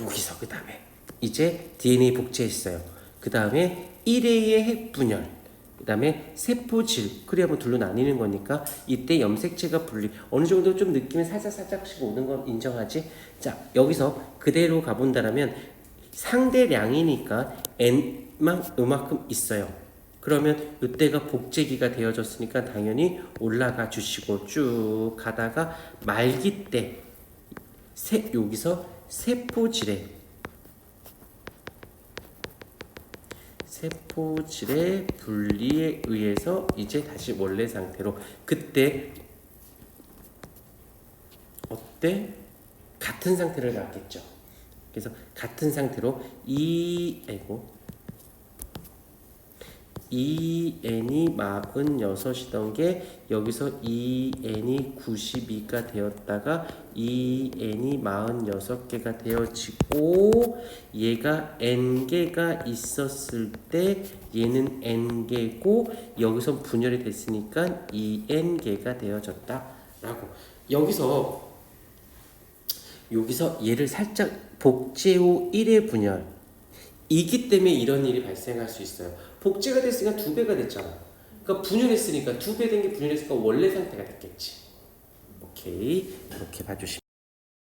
여기서 그 다음에 이제 DNA 복제했어요. 그 다음에 1회의 핵분열, 그 다음에 세포질, 크리아분 둘로 나뉘는 거니까 이때 염색체가 분리. 어느 정도 좀 느낌이 살짝 살짝씩 오는 건 인정하지? 자 여기서 그대로 가본다라면 상대량이니까 n만 요만큼 있어요. 그러면 이때가 복제기가 되어졌으니까 당연히 올라가 주시고 쭉 가다가 말기 때 세, 여기서 세포질에 세포질의 분리에 의해서 이제 다시 원래 상태로 그때 어때? 같은 상태를 갖겠죠. 그래서 같은 상태로 이 아이고 이 n이 46이던 게 여기서 이 n이 92가 되었다가 이 n이 46개가 되어지고 얘가 n개가 있었을 때 얘는 n개고 여기서 분열이 됐으니까 이 n개가 되어졌다 라고. 여기서 여기서 얘를 살짝 복제 후 1회 분열 이기 때문에 이런 일이 발생할 수 있어요. 복제가 됐으니까 두 배가 됐잖아. 그러니까 분열했으니까 두 배 된 게 분열했으니까 원래 상태가 됐겠지. 오케이 이렇게 봐주시면.